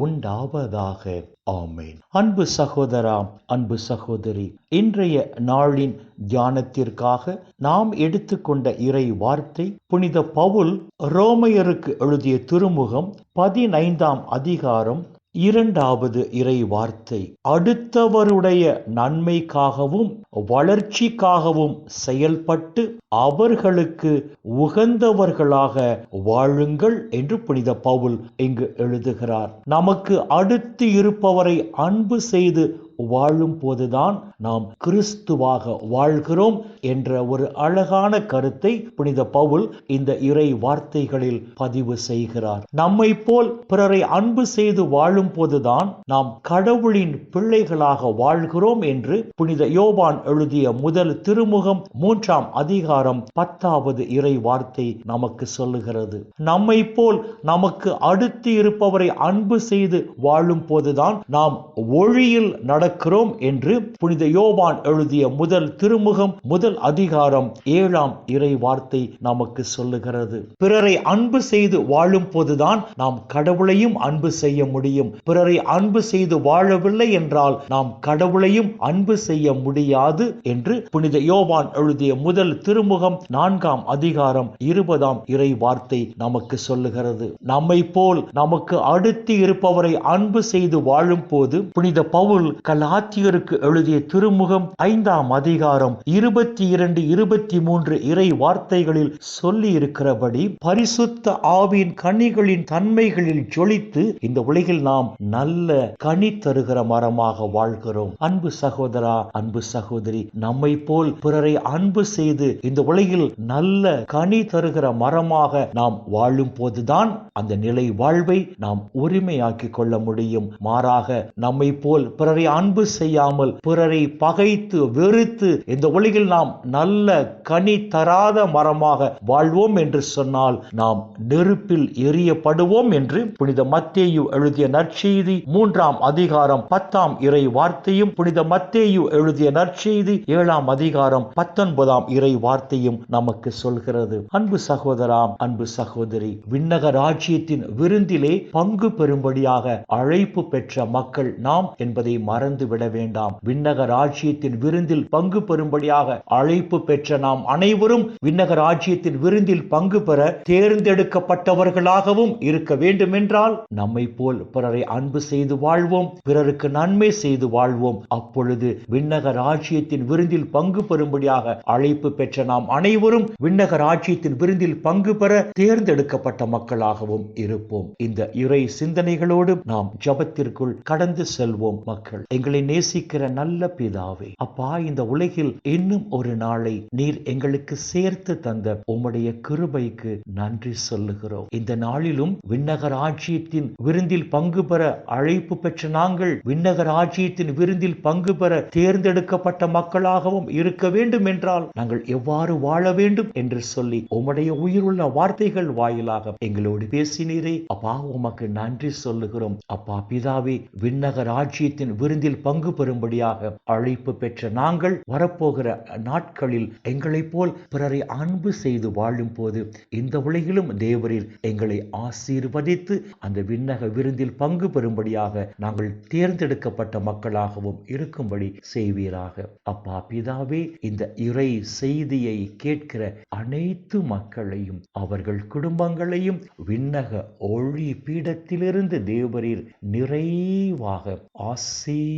உண்டாவதாக. ஆமேன். அன்பு சகோதரா அன்பு சகோதரி இன்றைய நாளின் தியானத்திற்காக நாம் எடுத்துக்கொண்ட இறை வார்த்தை புனித பவுல் ரோமையருக்கு எழுதிய திருமுகம் பதினைந்தாம் அதிகாரம் இரண்டாவது இறை வார்த்தை அடுத்தவருடைய நன்மைக்காகவும் வளர்ச்சிக்காகவும் செயல்பட்டு அவர்களுக்கு உகந்தவர்களாக வாழுங்கள் என்று புனித பவுல் இங்கு எழுதுகிறார். நமக்கு அடுத்து இருப்பவரை அன்பு செய்து வாழும் போதுதான் நாம் கிறிஸ்துவாக வாழ்கிறோம் என்ற ஒரு அழகான கருத்தை புனித பவுல் இந்த இறை வார்த்தைகளில் பதிவு செய்கிறார். நம்மை போல் பிறரை அன்பு செய்து வாழும் போதுதான் நாம் கடவுளின் பிள்ளைகளாக வாழ்கிறோம் என்று புனித யோபான் எழுதிய முதல் திருமுகம் மூன்றாம் அதிகாரம் பத்தாவது இறை வார்த்தை நமக்கு சொல்லுகிறது. நம்மை போல் நமக்கு அடுத்து இருப்பவரை அன்பு செய்து வாழும் போதுதான் நாம் ஒழியில் நட நடக்கிறோம் என்று புனித யோவான் எழுதிய முதல் திருமுகம் முதல் அதிகாரம் ஏழாம் இறை வார்த்தை நமக்கு சொல்லுகிறது. பிறரை அன்பு செய்து வாழும் போதுதான் நாம் கடவுளையும் அன்பு செய்ய முடியும். பிறரை அன்பு செய்து வாழவில்லை என்றால் நாம் கடவுளையும் அன்பு செய்ய முடியாது என்று புனித யோவான் எழுதிய முதல் திருமுகம் நான்காம் அதிகாரம் இருபதாம் இறை வார்த்தை நமக்கு சொல்லுகிறது. நம்மை போல் நமக்கு அடுத்து இருப்பவரை அன்பு செய்து வாழும் போது புனித பவுல் கல் கலாத்தியருக்கு எழுதிய திருமுகம் ஐந்தாம் அதிகாரம் இருபத்தி இரண்டு இருபத்தி மூன்று இறை வார்த்தைகளில் சொல்லி இருக்கிறபடி பரிசுத்த ஆவின் கனிகளின் தன்மைகளில் ஜொலித்து இந்த உலகில் நாம் நல்ல கனி தருகிற மரமாக வாழ்கிறோம். அன்பு சகோதரா அன்பு சகோதரி நம்மை போல் பிறரை அன்பு செய்து இந்த உலகில் நல்ல கனி தருகிற மரமாக நாம் வாழும் போதுதான் அந்த நிலை வாழ்வை நாம் உரிமையாக்கிக் கொள்ள முடியும். மாறாக நம்மை போல் பிறரை அன்பு அன்பு செய்யாமல் பிறரை பகைத்து வெறுத்து இந்த உலகில் நாம் நல்ல கனி தராத மரமாக வாழ்வோம் என்று சொன்னால் நாம் நெருப்பில் எரியப்படுவோம் என்று புனித மத்தேயு எழுதிய நற்செய்தி மூன்றாம் அதிகாரம் பத்தாம் இறை வார்த்தையும் புனித மத்தேயு எழுதிய நற்செய்தி ஏழாம் அதிகாரம் பத்தொன்பதாம் இறை வார்த்தையும் நமக்கு சொல்கிறது. அன்பு சகோதராம் அன்பு சகோதரி விண்ணக ராஜ்யத்தின் விருந்திலே பங்கு பெறும்படியாக அழைப்பு பெற்ற மக்கள் நாம் என்பதை மறந்து மறந்து விட வேண்டாம். விண்ணக ராஜ்யத்தின் விருந்தில் பங்கு பெறும்படியாக அழைப்பு பெற்ற நாம் அனைவரும் விண்ணக ராஜ்யத்தின் விருந்தில் பங்கு பெற தேர்ந்தெடுக்கப்பட்டவர்களாகவும் இருக்க வேண்டும் என்றால் நம்மை போல் பிறரை அன்பு செய்து வாழ்வோம். பிறருக்கு நன்மை செய்து வாழ்வோம். அப்பொழுது விண்ணக ராஜ்யத்தின் விருந்தில் பங்கு பெறும்படியாக அழைப்பு பெற்ற நாம் அனைவரும் விண்ணக ராஜ்யத்தின் விருந்தில் பங்கு பெற தேர்ந்தெடுக்கப்பட்ட மக்களாகவும் இருப்போம். இந்த இறை சிந்தனைகளோடு நாம் ஜபத்திற்குள் கடந்து செல்வோம் மக்கள். எங்களை நேசிக்கிற நல்ல பிதாவே. அப்பா இந்த உலகில் இன்னும் ஒரு நாளை நீர் எங்களுக்கு சேர்த்து தந்த உம்முடைய கிருபைக்கு நன்றி சொல்லுகிறோம். இந்த நாளிலும் விண்ணகர் ஆட்சியத்தின் விருந்தில் பங்கு பெற அழைப்பு பெற்ற நாங்கள் விண்ணகர் ஆட்சியத்தின் விருந்தில் பங்கு பெற தேர்ந்தெடுக்கப்பட்ட மக்களாகவும் இருக்க வேண்டும் என்றால் நாங்கள் எவ்வாறு வாழ வேண்டும் என்று சொல்லி உம்முடைய உயிருள்ள வார்த்தைகள் வாயிலாக எங்களோடு பேசினீரே. அப்பா உமக்கு நன்றி சொல்லுகிறோம். அப்பா பிதாவே விண்ணகர் ஆட்சியத்தின் விருந்தில் இதில் பங்கு பெறும்படியாக அழைப்பு பெற்ற நாங்கள் வரப்போகிற நாட்களில் எங்களைப் போல் பிறரை அன்பு செய்து வாழும் போது இந்த உலகிலும் தேவரில் எங்களை ஆசீர்வதித்து அந்த விண்ணக விருந்தில் பங்கு பெறும்படியாக நாங்கள் தேர்ந்தெடுக்கப்பட்ட மக்களாகவும் இருக்கும்படி செய்வீராக. அப்பா பிதாவே இந்த இறை செய்தியை கேட்கிற அனைத்து மக்களையும் அவர்கள் குடும்பங்களையும் விண்ணக ஒளி பீடத்திலிருந்து தேவரீர் நிறைவாக ஆசீர்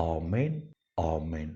ஆமேன் ஆமேன்